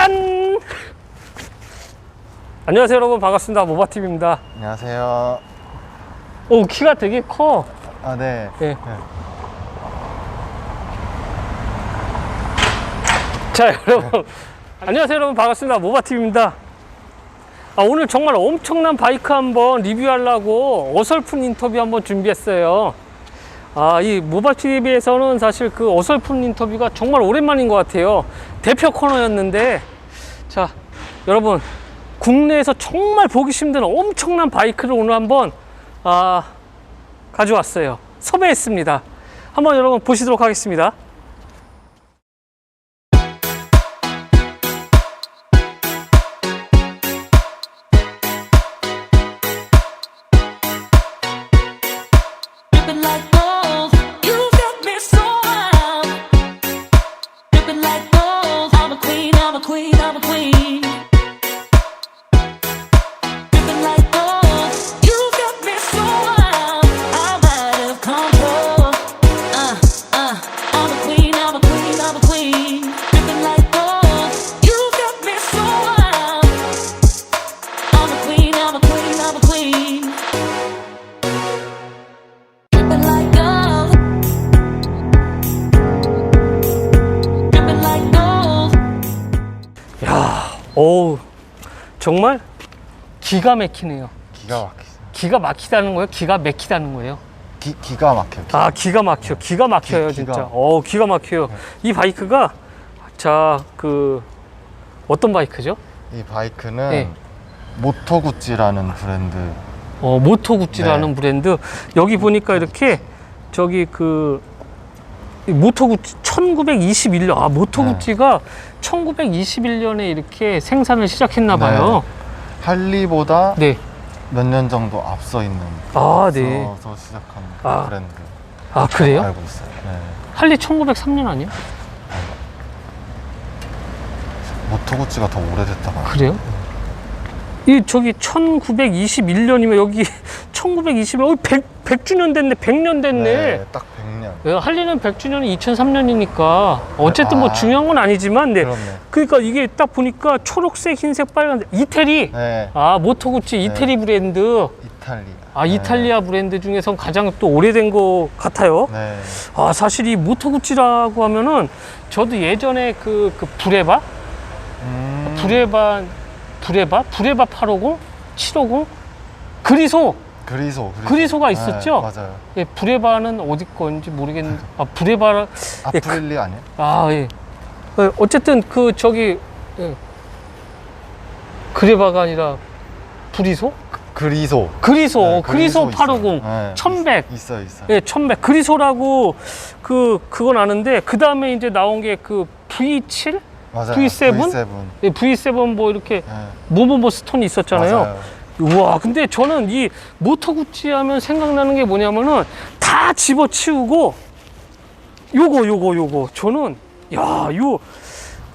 짠! 안녕하세요 여러분. 반갑습니다. 모바TV입니다. 안녕하세요. 오 키가 되게 커. 아, 네. 예. 자 여러분. 안녕하세요 여러분. 반갑습니다. 모바TV입니다. 아, 오늘 정말 엄청난 바이크 한번 리뷰하려고 어설픈 인터뷰 한번 준비했어요 아, 이 모바TV에서는 사실 그 어설픈 인터뷰가 정말 오랜만인 것 같아요. 대표 코너였는데. 자 여러분 국내에서 정말 보기 힘든 엄청난 바이크를 오늘 한번 아, 가져왔어요. 섭외했습니다. 한번 여러분 보시도록 하겠습니다 야, 어우, 정말 기가 막히네요. 기가 막히죠. 기가 막히다는 거예요? 기가 막히다는 거예요? 기, 기가 막혀요. 기- 아, 기가 막혀. 기가 막혀요, 기- 기가. 진짜. 어, 기가 막혀요. 이 바이크가, 자, 그, 어떤 바이크죠? 이 바이크는 네. 모토 구찌라는 브랜드. 어, 모토구찌라는 네. 브랜드. 여기 보니까 이렇게, 저기 그, 이 모토구찌 1921년, 아, 모토구찌가 1921년에 이렇게 생산을 시작했나 봐요. 할리보다 네. 몇 년 정도 앞서 있는 아, 네. 앞서서 시작한 아. 브랜드. 아, 그래요? 알고 있어요. 네. 할리 1903년 아니에요? 모토구찌가 더 오래됐다고. 알고 그래요? 이 저기 1921년이면 여기 1920년 어 100, 100주년 됐네 100년 됐네 네, 딱 100년. 예, 할리는 100주년이 2003년이니까 어쨌든 뭐 아. 중요한 건 아니지만 네. 그러니까 이게 딱 보니까 초록색 흰색 빨간색 이태리 네. 아 모토 구찌 이태리 브랜드 이탈리아. 아 네. 이탈리아 브랜드 중에선 가장 또 오래된 것 같아요 네. 아 사실 이 모토 구찌라고 하면은 저도 예전에 그, 그 브레바 음. 브레바 브레바 브레바 850 750 그리소 그리소. 그리소가 네, 있었죠? 맞아요. 예, 브레바는 어디 건지 모르겠는데 아 브레바 예, 그- 아프릴리 아니에요? 아 예. 어, 어쨌든 그 저기 예. 그레바가 아니라 브리소 그리소. 그리소 네, 그리소 있어요. 850 네, 1100 있어요, 있어요. 예, 1100 그리소라고 그 그건 아는데 그 다음에 이제 나온 게 그 V7 맞아요. V7? V7. 예, V7 뭐 이렇게 네. 뭐뭐뭐 스톤이 있었잖아요. 맞아요. 우와, 근데 저는 이 모터 구찌 하면 생각나는 게 뭐냐면은 다 집어치우고 요거, 요거, 요거. 저는, 야, 요,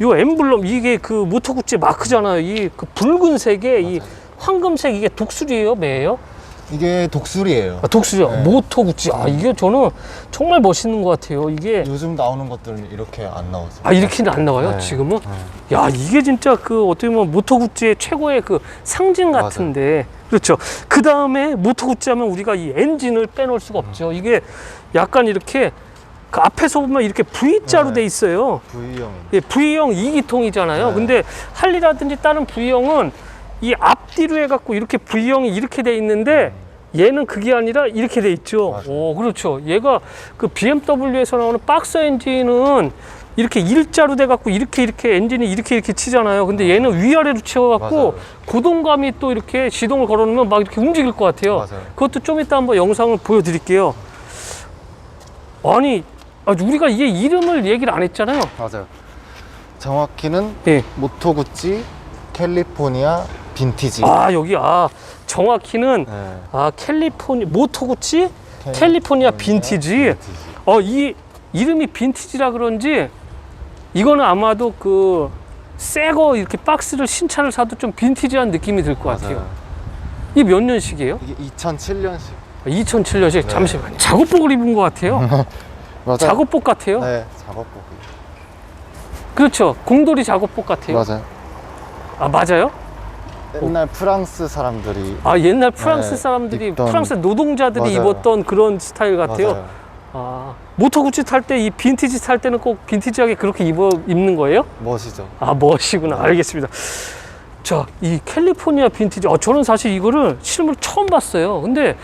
요 엠블럼, 이게 그 모터 구찌 마크잖아요. 이 그 붉은색에 이 황금색 이게 독수리예요 매예요? 이게 독수리예요. 아, 독수리요. 네. 모터 구찌. 아, 이게 저는 정말 멋있는 것 같아요. 이게. 요즘 나오는 것들은 이렇게 안 나오죠. 아, 이렇게는 안 나와요, 네. 지금은? 네. 야, 이게 진짜 그 어떻게 보면 모터 구찌의 최고의 그 상징 맞아요. 같은데. 그렇죠. 그 다음에 모터 구찌 하면 우리가 이 엔진을 빼놓을 수가 없죠. 이게 약간 이렇게 그 앞에서 보면 이렇게 V자로 네. 돼 있어요. V형. 예, V형 2기통이잖아요. 네. 근데 할리라든지 다른 V형은 이 앞뒤로 해갖고 이렇게 V형이 이렇게 돼 있는데 얘는 그게 아니라 이렇게 돼 있죠. 맞아요. 오, 그렇죠. 얘가 그 BMW에서 나오는 박스 엔진은 이렇게 일자로 돼 갖고 이렇게 이렇게 엔진이 이렇게 이렇게 치잖아요. 근데 얘는 위아래로 치워 갖고 맞아요. 고동감이 또 이렇게 시동을 걸어 놓으면 막 이렇게 움직일 것 같아요. 맞아요. 그것도 좀 이따 한번 영상을 보여 드릴게요. 아니, 아, 우리가 이게 이름을 얘기를 안 했잖아요. 맞아요. 정확히는 예. 모토구찌 캘리포니아 빈티지. 아 여기 아 정확히는 네. 아 캘리포니 모토 구치 캘- 캘리포니아 빈티지 어 이 이름이 빈티지라 그런지 이거는 아마도 그 새거 이렇게 박스를 신차를 사도 좀 빈티지한 느낌이 들 것 같아요 맞아요. 이게 몇 년식이에요? 이게 2007년식. 2007년식 잠시만 작업복을 입은 것 같아요 맞아요. 작업복 같아요 네, 작업복. 그렇죠 공돌이 작업복 같아요 맞아요. 아 맞아요? 옛날 프랑스 사람들이 아 옛날 프랑스 네, 사람들이 입던- 프랑스 노동자들이 맞아요. 입었던 그런 스타일 같아요. 맞아요. 아 모터 구찌 탈 때 이 빈티지 탈 때는 꼭 빈티지하게 그렇게 입어 입는 거예요? 멋이죠. 아 멋이구나 알겠습니다. 자 이 캘리포니아 빈티지 어 저는 사실 이거를 실물 처음 봤어요. 근데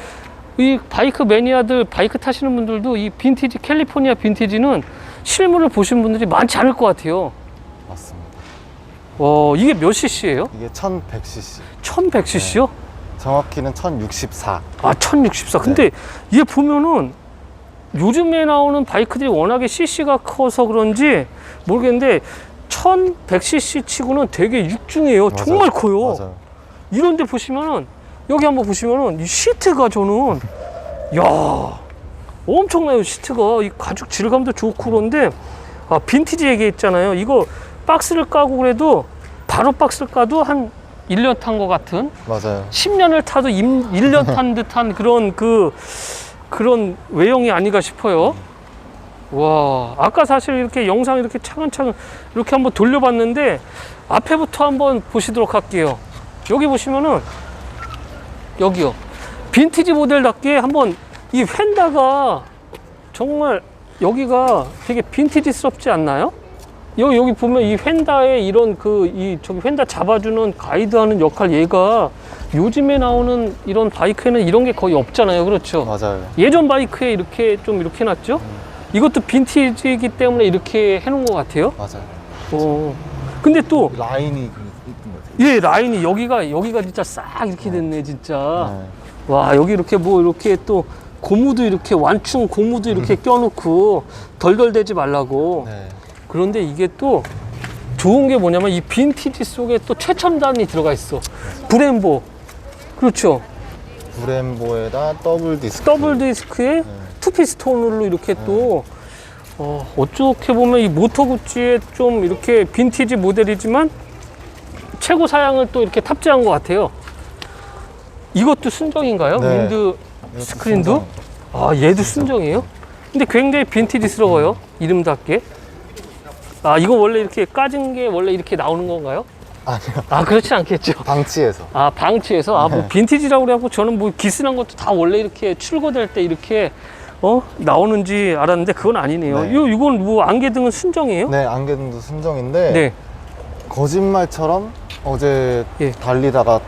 이 바이크 매니아들 바이크 타시는 분들도 이 빈티지 캘리포니아 빈티지는 실물을 보신 분들이 많지 않을 것 같아요. 어 이게 몇 cc예요? 이게 1100cc. 1100cc요? 정확히는 1064. 아, 1064. 근데 얘 보면은 요즘에 나오는 바이크들이 워낙에 CC가 커서 그런지 모르겠는데 1100cc 치고는 되게 육중해요. 맞아요. 정말 커요. 맞아요. 이런데 보시면은 여기 한번 보시면은 이 시트가 저는 야 엄청나요 시트가 이 가죽 질감도 좋고 그런데 아 빈티지 얘기했잖아요. 이거 박스를 까고 그래도 바로 박스를 까도 한 1년 탄 것 같은 맞아요. 10년을 타도 1년 탄 듯한 그런 그 그런 외형이 아닌가 싶어요. 와, 아까 사실 이렇게 영상 이렇게 차근차근 이렇게 한번 돌려봤는데 앞에부터 한번 보시도록 할게요. 여기 보시면은 여기요. 빈티지 모델답게 한번 이 휀다가 정말 여기가 되게 빈티지스럽지 않나요? 여기 여기 보면 이 휀다의 이런 그 이 저기 휀다 잡아주는 가이드하는 역할 얘가 요즘에 나오는 이런 바이크에는 이런 게 거의 없잖아요, 그렇죠? 맞아요. 예전 바이크에 이렇게 좀 이렇게 해놨죠? 이것도 빈티지이기 때문에 이렇게 해놓은 것 같아요. 맞아요. 어. 근데 또 라인이 그 이쁜 것 같아요. 예, 라인이 여기가 여기가 진짜 싹 이렇게 됐네, 진짜. 네. 와, 여기 이렇게 뭐 이렇게 또 고무도 이렇게 완충 고무도 이렇게 껴놓고 덜덜대지 말라고. 네. 그런데 이게 또 좋은 게 뭐냐면 이 빈티지 속에 또 최첨단이 들어가 있어. 브렘보. 그렇죠. 브렘보에다 더블 디스크. 더블 디스크에 투피스톤으로 이렇게 또 어, 어떻게 보면 이 모터 구찌의 좀 이렇게 빈티지 모델이지만 최고 사양을 또 이렇게 탑재한 것 같아요. 이것도 순정인가요? 네. 윈드 스크린도? 순정. 아 얘도 순정이에요? 근데 굉장히 빈티지스러워요. 이름답게. 아 이거 원래 이렇게 까진 게 원래 이렇게 나오는 건가요? 아니요. 아 그렇지 않겠죠. 방치해서. 아 방치해서 아 네. 뭐 빈티지라고 그래갖고 저는 뭐 기스난 것도 다 원래 이렇게 출고될 때 이렇게 어 나오는지 알았는데 그건 아니네요. 네. 이 이건 뭐 안개등은 순정이에요? 네, 안개등도 순정인데 네. 거짓말처럼 어제 예. 달리다가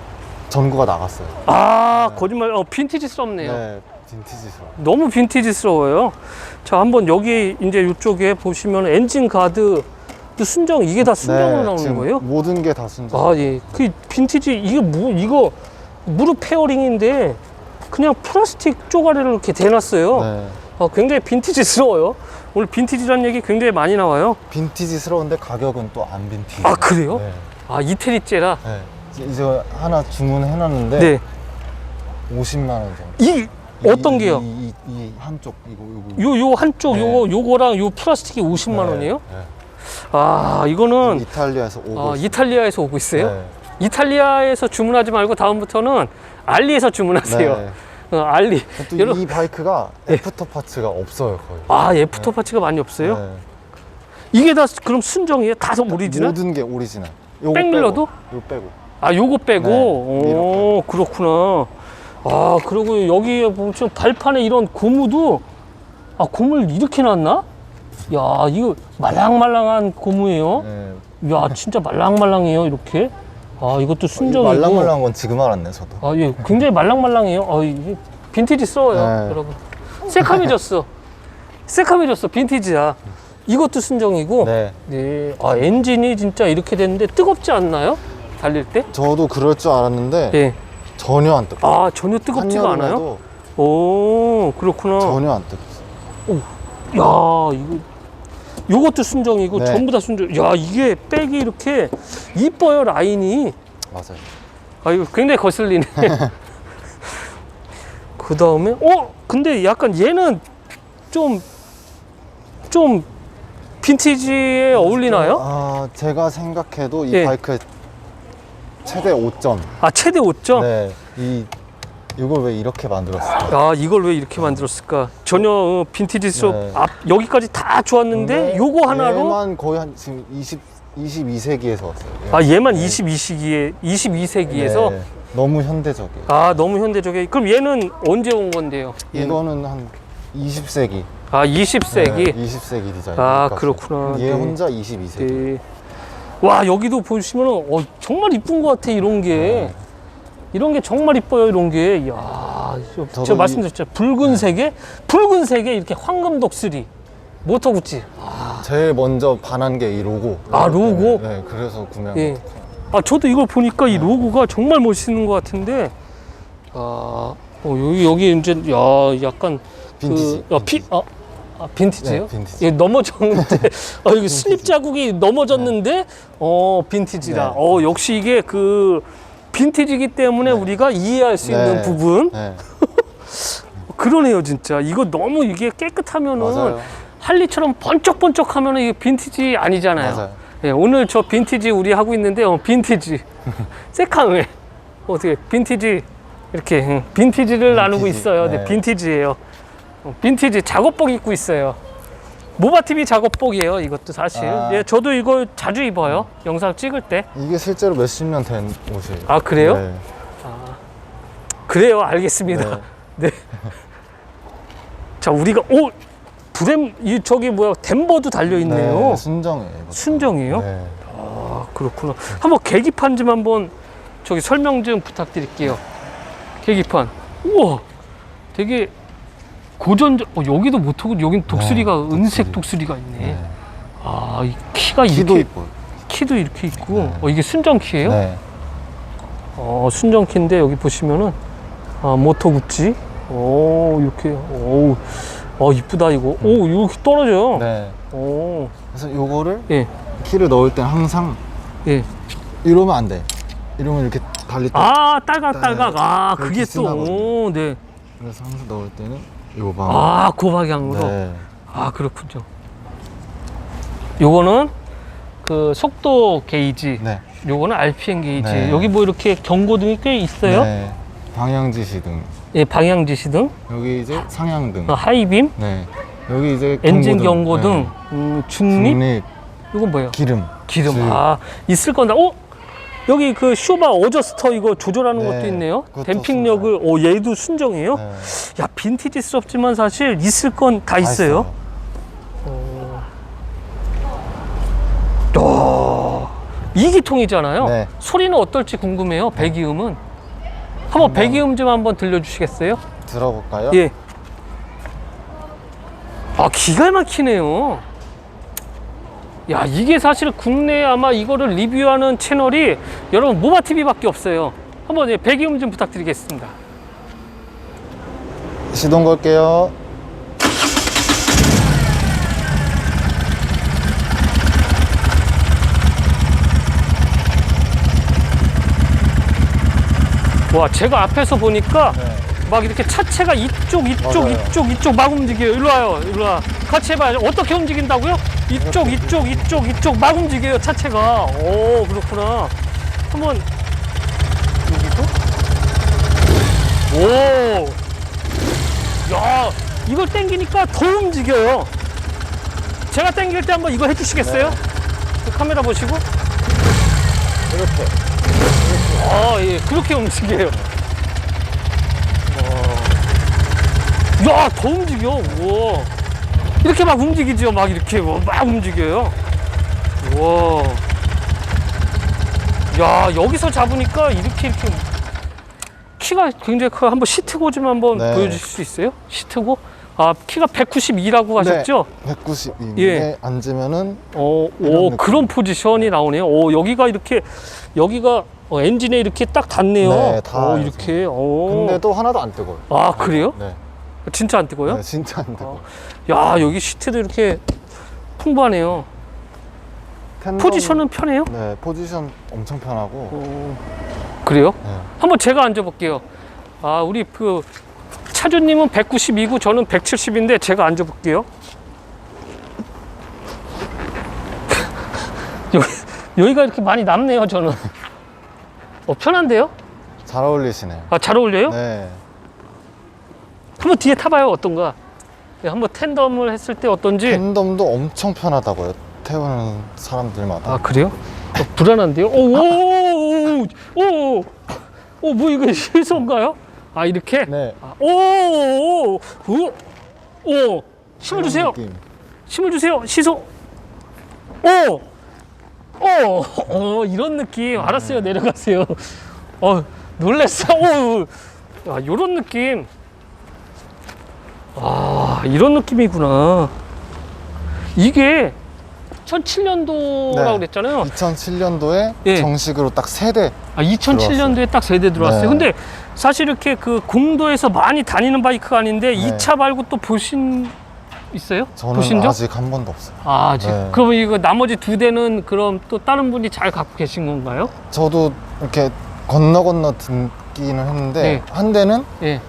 전구가 나갔어요. 아 네. 거짓말. 어 빈티지스럽네요. 네, 빈티지스러워. 너무 빈티지스러워요. 자 한번 여기 이제 이쪽에 보시면 엔진 가드 또 순정 이게 다 순정으로 나오는 네, 지금 거예요? 모든 게 다 순정. 아 예. 그 빈티지 이게 뭐 이거 무릎 페어링인데 그냥 플라스틱 쪼가리를 이렇게 대놨어요. 네. 어, 굉장히 빈티지스러워요. 오늘 빈티지라는 얘기 굉장히 많이 나와요. 빈티지스러운데 가격은 또 안 빈티지. 아, 그래요? 네. 아 이태리째라. 네. 이제 하나 주문해 놨는데 네. 50만 원 정도. 이 어떤 이- 게요? 이, 이, 이 한쪽 이거 이거. 요 요 한쪽 네. 요거 요거랑 요 플라스틱이 50만 원이에요? 네. 아 이거는 이탈리아에서 오고 아, 있어요. 이탈리아에서 오고 있어요. 네. 이탈리아에서 주문하지 말고 다음부터는 알리에서 주문하세요. 네. 어, 알리. 또 여러- 이 바이크가 애프터 파츠가 없어요 거의. 아 애프터 파츠가 많이 없어요? 네. 이게 다 그럼 순정이에요? 다 오리지널? 모든 게 오리지널. 요거 백밀러도? 빼고, 요 빼고. 아, 요거 빼고? 네, 오, 그렇구나. 아, 그리고 여기에 보면 발판에 이런 고무도, 아, 고무를 이렇게 놨나? 야, 이거 말랑말랑한 고무예요. 네. 야, 진짜 말랑말랑해요, 이렇게. 아, 이것도 이 순정이고. 말랑말랑한 건 지금 알았네 저도. 아, 예, 굉장히 말랑말랑해요. 아, 이게 빈티지스러워요, 네. 여러분. 새카매졌어. 새카매졌어, 빈티지야. 이것도 순정이고. 네. 네. 아, 엔진이 진짜 이렇게 됐는데 뜨겁지 않나요? 달릴 때? 저도 그럴 줄 알았는데 예. 전혀 안 뜨거. 아 전혀 뜨겁지가 않아요? 오 그렇구나. 전혀 안 뜨겁어. 야 이거 요것도 순정이고 네. 전부 다 순정. 야 이게 백이 이렇게 이뻐요 라인이. 맞아요. 아 이거 굉장히 거슬리네. 그 다음에 어 근데 약간 얘는 좀 좀 빈티지에 어울리나요? 아 제가 생각해도 이 예. 바이크의 최대 5점. 아 최대 5점. 네. 이 이걸 왜 이렇게 만들었을까? 야 이걸 왜 이렇게 만들었을까? 전혀 어, 빈티지스럽 네. 앞 여기까지 다 좋았는데 요거 하나로 얘만 거의 한 지금 20 22세기에서 왔어요. 아 얘만 네. 22세기에 22세기에서 네, 너무 현대적이에요. 아 너무 현대적이에요. 그럼 얘는 언제 온 건데요? 얘는? 이거는 한 20세기. 아 20세기. 20세기 디자인. 아, 그렇구나. 얘 네. 혼자 22세기. 네. 와 여기도 보시면은 어, 정말 이쁜 것 같아 이런 게 이런 게 정말 이뻐요 이런 게 이야 저- 제가 이- 말씀드렸죠 붉은색에 붉은색에 이렇게 황금 독수리 모터 구찌 제일 먼저 반한 게 이 로고. 아, 로고? 네, 그래서 구매한 예. 거. 아 저도 이걸 보니까 이 로고가 정말 멋있는 것 같은데 아 어, 여기 여기 이제 야 약간 빈티지. 그, 아, 피, 아, 아, 빈티지요? 네, 빈티지. 예, 넘어졌는데 아, 여기 슬립 자국이 넘어졌는데 어 빈티지다. 네. 어 역시 이게 그 빈티지기 때문에 우리가 이해할 수 있는 네. 부분 네, 그러네요 진짜. 이거 너무 이게 깨끗하면은 맞아요. 할리처럼 번쩍번쩍하면은 이게 빈티지 아니잖아요. 맞아요. 예, 오늘 저 빈티지 우리 하고 있는데 어, 빈티지 세카왜 어떻게 빈티지 이렇게 응, 빈티지를 나누고 빈티지, 있어요. 네, 네. 빈티지예요. 어, 빈티지 작업복 입고 있어요. 모바 TV 작업복이에요. 이것도 사실. 아. 예, 저도 이거 자주 입어요. 영상 찍을 때. 이게 실제로 몇십 년 된 옷이에요. 아 그래요? 네. 그래요. 알겠습니다. 네. 자 우리가 오 브렘 이 저기 뭐야 덴버도 달려 있네요. 네, 순정이에요. 이것도. 순정이에요? 네. 아, 그렇구나. 한번 계기판 좀 한번 저기 설명 좀 부탁드릴게요. 계기판. 우와, 되게 고전. 어, 여기도 모토 여긴 독수리가 네, 은색 독수리. 독수리 가 있네. 네. 아, 이 키가 키도 이렇게 이뻐요. 키도 이렇게 있고. 네. 어, 이게 순정 키예요? 네. 어, 순정 키인데 여기 보시면은 아, 모토 구찌. 오, 이렇게. 오, 어 이쁘다 이거. 오, 이렇게 떨어져요. 네. 오, 그래서 요거를 예, 키를 넣을 땐 항상 예. 이러면 안 돼. 이러면 이렇게 달리 또. 아, 딸깍딸깍. 아, 그렇게 그게 또. 오, 네. 그래서 항상 넣을 때는 요 방. 아, 그 방향으로. 네. 아, 그렇군요. 요거는 그 속도 게이지. 네. 요거는 RPM 게이지. 네. 여기 뭐 이렇게 경고등이 꽤 있어요. 네. 방향 지시등. 예, 방향 지시등, 여기 이제 상향등. 어, 하이빔, 네. 여기 이제 엔진 경고등. 경고등, 네. 음, 중립. 중립, 이건 뭐예요? 기름. 기름. 줄. 아, 있을 건데. 어? 여기 그 쇼바 어저스터 이거 조절하는 네, 것도 있네요. 댐핑력을, 오, 얘도 순정이에요? 네. 야, 빈티지스럽지만 사실 있을 건다다 있어요. 야, 이기통이잖아요. 네. 소리는 어떨지 궁금해요. 배기음은. 한번 배기음 좀 한번 들려주시겠어요? 들어볼까요? 예. 아 기가 막히네요. 야 이게 사실 국내에 아마 이거를 리뷰하는 채널이 여러분 모바 TV밖에 없어요. 한번 예, 배기음 좀 부탁드리겠습니다. 시동 걸게요. 와 제가 앞에서 보니까 네. 막 이렇게 차체가 이쪽 이쪽 맞아요. 이쪽 이쪽 막 움직여요. 일로 와요. 일로 와. 같이 해봐요. 어떻게 움직인다고요? 이쪽 이쪽 이쪽 이쪽 막 움직여요. 차체가. 오 그렇구나. 한번 여기도. 오. 야 이걸 당기니까 더 움직여요. 제가 당길 때 한번 이거 해주시겠어요? 네. 그 카메라 보시고. 이렇게. 아, 예, 그렇게 움직여요. 와. 야, 더 움직여. 우와. 이렇게 막 움직이죠. 막 이렇게 뭐막 움직여요. 와. 야, 여기서 잡으니까 이렇게 이렇게 키가 굉장히 커요. 한번 시트고 좀 한번 네. 보여주실 수 있어요? 시트고? 아, 키가 192라고 하셨죠? 192인데 예. 앉으면은 어, 오, 느낌. 그런 포지션이 나오네요. 오, 여기가 이렇게, 여기가 어, 엔진에 이렇게 딱 닿네요. 네, 닿아요, 어, 이렇게. 오. 근데도 하나도 안 뜨거워요. 아, 그래요? 네. 진짜 안 뜨거워요? 네, 진짜 안 뜨거워. 야, 여기 시트도 이렇게 풍부하네요. 텐덤- 포지션은 편해요? 네, 포지션 엄청 편하고. 어, 그래요? 네. 한번 제가 앉아볼게요. 아, 우리 그, 차주님은 192고 저는 170인데 제가 앉아볼게요. 여기, 여기가 이렇게 많이 남네요, 저는. 어, 편한데요? 잘 어울리시네요. 아, 잘 어울려요? 네. 한번 뒤에 타봐요, 어떤가? 네, 한번 텐덤을 했을 때 어떤지. 텐덤도 엄청 편하다고요. 태우는 사람들마다 아 그래요? 어, 불안한데요? 오오오오오오오뭐 이거 실수인가요? 아 이렇게? 네 아, 오오오 오 힘을 주세요. 느낌. 힘을 주세요. 시소. 오. 오. 어, 이런 느낌. 알았어요. 내려가세요. 어, 놀랬어. 오. 아, 요런 느낌. 아, 이런 느낌이구나. 이게 2007년도라고 네. 그랬잖아요. 2007년도에 예. 정식으로 딱 세대 아, 2007년도에 딱 세대 들어왔어요. 네. 근데 사실 이렇게 그 공도에서 많이 다니는 바이크가 아닌데 이 네. 2차 말고 또 보신 있어요? 저는 보신 적? 아직 한 번도 없어요. 아, 지 네. 그러면 이거 나머지 두 대는 그럼 또 다른 분이 잘 갖고 계신 건가요? 저도 이렇게 건너 건너 듣기는 했는데 네. 한 대는 예.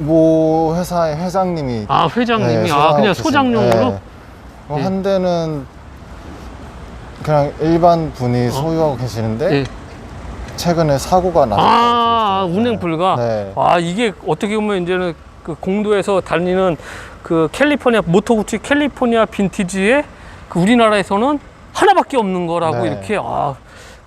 모 회사의 회장님이 아, 회장님이 네, 아, 그냥 소장용으로? 네. 네. 한 대는 그냥 일반 분이 소유하고 계시는데 예. 최근에 사고가 나서 아, 운행 불가. 네. 아, 이게 어떻게 보면 이제는 그 공도에서 달리는 그 캘리포니아 모토구치 캘리포니아 빈티지의 그 우리나라에서는 하나밖에 없는 거라고 네. 이렇게 아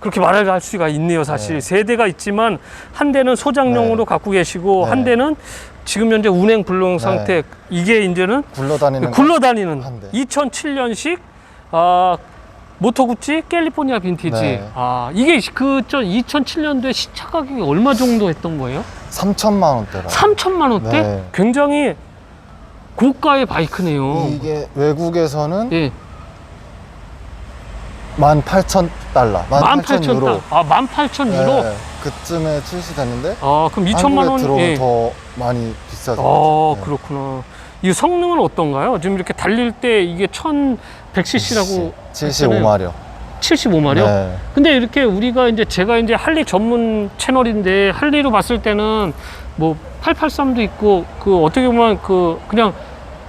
그렇게 말을 할 수가 있네요, 사실. 네. 세 대가 있지만 한 대는 소장용으로 네. 갖고 계시고 네. 한 대는 지금 현재 운행 불능 네. 상태. 이게 이제는 굴러다니는 굴러다니는 한 대. 2007년식 아 모토구치 캘리포니아 빈티지. 네. 아 이게 그저 2007년도에 시차 가격이 얼마 정도 했던 거예요? 3천만 원대라. 3천만 원대? 네. 굉장히 고가의 바이크네요. 이게 외국에서는 예, 18,000달러, 18,000 유로. 아, 18,000 유로. 네, 그쯤에 출시됐는데 아, 그럼 2천만 한국에 원. 들어오면 예. 더 많이 비싸죠. 아, 네. 그렇구나. 이 성능은 어떤가요? 지금 이렇게 달릴 때 이게 1100cc라고 75마력. 75마력? 네. 근데 이렇게 우리가 이제 제가 이제 할리 전문 채널인데 할리로 봤을 때는 뭐 883도 있고 그 어떻게 보면 그 그냥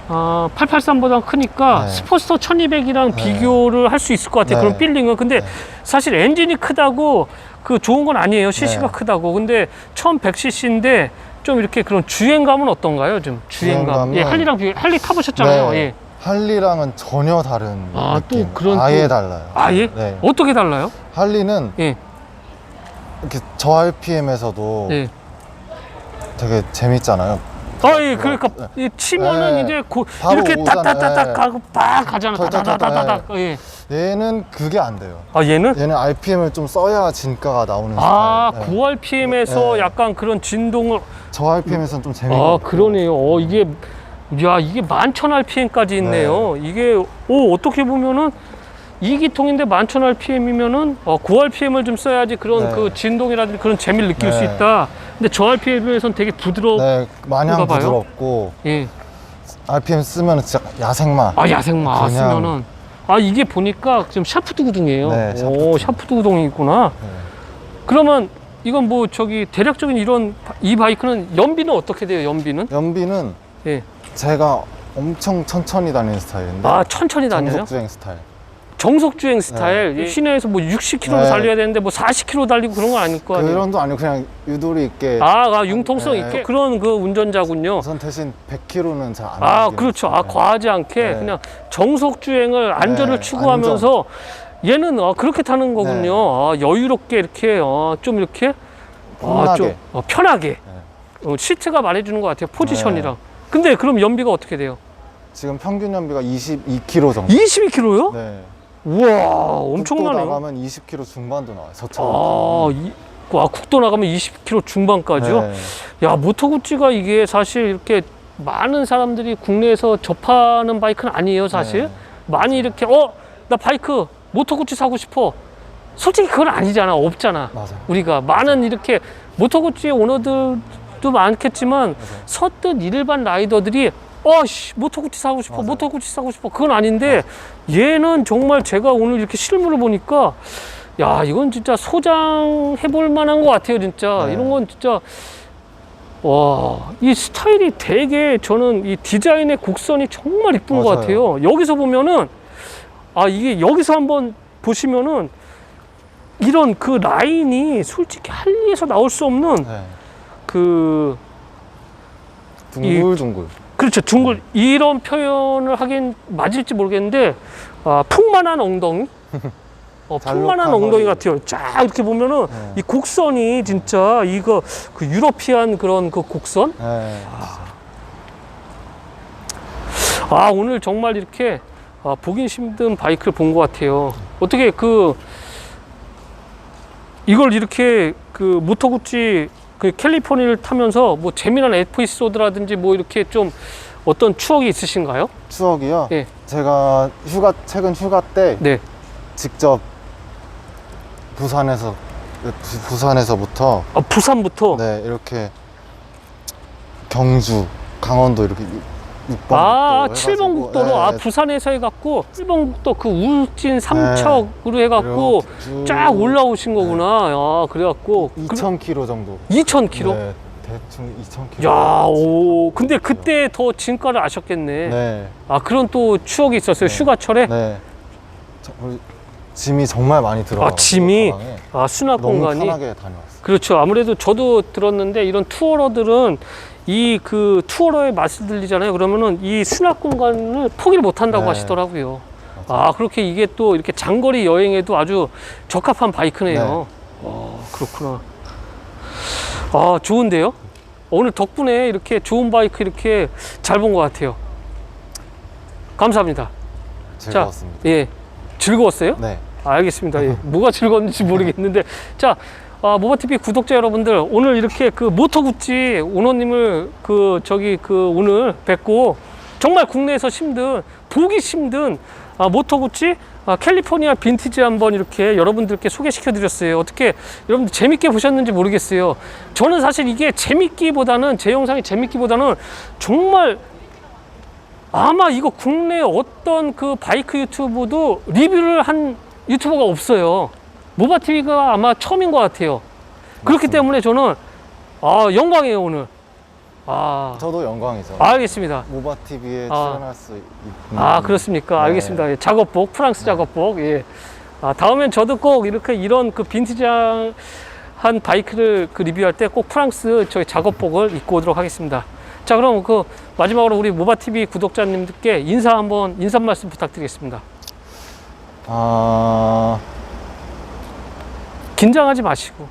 아 883보다 크니까 네. 스포스터 1200이랑 네. 비교를 할 수 있을 것 같아요. 네. 그런 빌딩은. 근데 네. 사실 엔진이 크다고 그 좋은 건 아니에요. cc가 네. 크다고. 근데 1100cc인데 좀 이렇게 그런 주행감은 어떤가요? 좀 주행감. 예, 할리랑 비교 할리 타보셨잖아요. 네. 예. 할리랑은 전혀 다른 아, 또 느낌. 그런 아예 또- 달라요. 아, 예? 네. 어떻게 달라요? 할리는 예. 이렇게 저RPM에서도 예. 되게 재밌잖아요. 아, 예, 그러니까 네. 이 치면은 네. 이제 고, 바로 이렇게 오잖아요. 네. 가고 빡 가잖아. 털털털털. 따다다다닥. 예. 얘는 그게 안 돼요. 아, 얘는 얘는 RPM을 좀 써야 진가가 나오는 아, 스타일. 네. 9rpm에서 네. 약간 그런 진동을 저 RPM에서는 좀 재미가 아, 없고. 그러네요. 어, 이게 야, 이게 11,000rpm까지 있네요. 이게 오, 어떻게 보면은 이기통인데 11,000rpm이면은 어, 9rpm을 좀 써야지 그런 네. 그 진동이라든지 그런 재미를 느낄 수 네. 있다. 근데 저 rpm에서는 되게 부드러워. 네, 마냥 봐요? 부드럽고 예. RPM 쓰면 진짜 야생마. 아 야생마 그냥- 쓰면은 아 이게 보니까 지금 샤프트 구동이에요. 네, 오 샤프트. 샤프트 구동이 있구나. 네. 그러면 이건 뭐 저기 대략적인 이런 바- 이 바이크는 연비는 어떻게 돼요? 연비는? 연비는 예. 제가 엄청 천천히 다니는 스타일인데 아 천천히 다녀요? 정속 주행 스타일. 정속 주행 스타일. 네. 이 시내에서 뭐 60km 네. 달려야 되는데 뭐 40km 달리고 그런 건 아닐 거 아니에요? 그런 도 아니고 그냥 유도리 있게 아, 아 융통성 네. 있게 그런 그 운전자군요. 우선 대신 100km는 잘 안 아 그렇죠. 아 스타일. 과하지 않게 네. 그냥 정속 주행을 안전을 네, 추구하면서 얘는 어, 그렇게 타는 거군요. 네. 아, 여유롭게 이렇게 어, 좀 이렇게 아, 편하게. 좀 어, 편하게 어, 시트가 말해주는 것 같아요. 포지션이랑. 네. 근데 그럼 연비가 어떻게 돼요? 지금 평균 연비가 22km 정도. 22km요? 네. 우와 국도 엄청나네요. 나가면 20km 중반도 나와요. 저처럼. 아, 이, 와, 국도 나가면 20km 중반까지요? 네. 야 모토구찌가 이게 사실 이렇게 많은 사람들이 국내에서 접하는 바이크는 아니에요 사실 네. 많이 이렇게 어 나 바이크 모토구찌 사고 싶어 솔직히 그건 아니잖아 없잖아 맞아요. 우리가 많은 이렇게 모토구찌의 오너들도 많겠지만 서뜻 일반 라이더들이 어씨 모토구찌 사고 싶어 맞아요. 모토구찌 사고 싶어 그건 아닌데 얘는 정말 제가 오늘 이렇게 실물을 보니까 야 이건 진짜 소장해 볼 만한 것 같아요 진짜 네. 이런 건 진짜 와, 이 스타일이 되게 저는 이 디자인의 곡선이 정말 이쁜 것 맞아요. 같아요. 여기서 보면은 아 이게 여기서 한번 보시면은 이런 그 라인이 솔직히 할리에서 나올 수 없는 네. 그 둥글둥글. 그렇죠 둥글 이런 표현을 하긴 맞을지 모르겠는데 아, 풍만한 엉덩이. 어, 풍만한 엉덩이. 같아요. 쫙 이렇게 보면은 네. 이 곡선이 진짜 이거 그 유러피안 그런 그 곡선. 네. 아 오늘 정말 이렇게 아, 보긴 힘든 바이크를 본 것 같아요. 어떻게 그 이걸 이렇게 그 모터구찌 그 캘리포니아를 타면서 뭐 재미난 에피소드라든지 뭐 이렇게 좀 어떤 추억이 있으신가요? 추억이요. 예. 제가 휴가 최근 휴가 때 네. 직접 부산에서 부- 부산에서부터 아, 부산부터. 네 이렇게 경주, 강원도 이렇게 6번 아, 7번 국도로 아 부산에서 해갖고 7번 국도 그 울진 삼척으로 해갖고 쫙 올라오신 거구나. 아 그래갖고 2,000km 정도. 2,000km. 네, 대충 2,000km. 야, 오, 근데 그때 더 진가를 아셨겠네. 네, 아 그런 또 추억이 있었어요. 네. 휴가철에. 네. 저- 우리 짐이 정말 많이 들어가. 아, 짐이? 아 수납 너무 공간이. 편하게 다녀왔어요. 그렇죠. 아무래도 저도 들었는데 이런 투어러들은 이 그 투어러의 맛을 들리잖아요. 그러면은 이 수납 공간을 포기를 못 한다고 네. 하시더라고요. 아 그렇게 이게 또 이렇게 장거리 여행에도 아주 적합한 바이크네요. 아 그렇구나. 아 좋은데요? 오늘 덕분에 이렇게 좋은 바이크 이렇게 잘 본 것 같아요. 감사합니다. 즐거웠습니다. 예, 즐거웠어요? 네. 아, 알겠습니다. 예. 뭐가 즐거웠는지 모르겠는데. 자, 아, 모바TV 구독자 여러분들, 오늘 이렇게 그 모터 구찌 오너님을 그, 저기 그 오늘 뵙고 정말 국내에서 힘든, 보기 힘든 아, 모터 구찌 아, 캘리포니아 빈티지 한번 이렇게 여러분들께 소개시켜 드렸어요. 어떻게 여러분들 재밌게 보셨는지 모르겠어요. 저는 사실 이게 재밌기보다는 제 영상이 재밌기보다는 정말 아마 이거 국내 어떤 그 바이크 유튜브도 리뷰를 한 유튜버가 없어요. 모바TV가 아마 처음인 것 같아요. 그렇기 때문에 저는 아, 영광이에요, 오늘. 아, 저도 영광이죠. 알겠습니다. 모바 TV에 아. 출연할 수 있는. 아, 그렇습니까? 네. 알겠습니다. 예, 작업복, 프랑스 작업복. 예. 아, 다음엔 저도 꼭 이렇게 이런 그 빈티지한 바이크를 그 리뷰할 때 꼭 프랑스 저희 작업복을 입고 오도록 하겠습니다. 자, 그럼 그 마지막으로 우리 모바TV 구독자님들께 인사 한번, 인사 말씀 부탁드리겠습니다. 아, 긴장하지 마시고.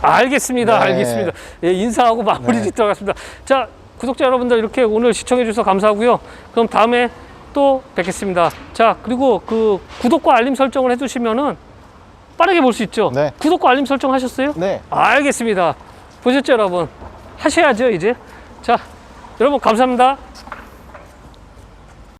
알겠습니다. 네. 알겠습니다. 예, 인사하고 마무리 네. 짓도록 하겠습니다. 자, 구독자 여러분들 이렇게 오늘 시청해 주셔서 감사하고요. 그럼 다음에 또 뵙겠습니다. 자, 그리고 그 구독과 알림 설정을 해 두시면은 빠르게 볼 수 있죠? 네. 구독과 알림 설정 하셨어요? 네. 알겠습니다. 보셨죠, 여러분? 하셔야죠, 이제. 자, 여러분 감사합니다.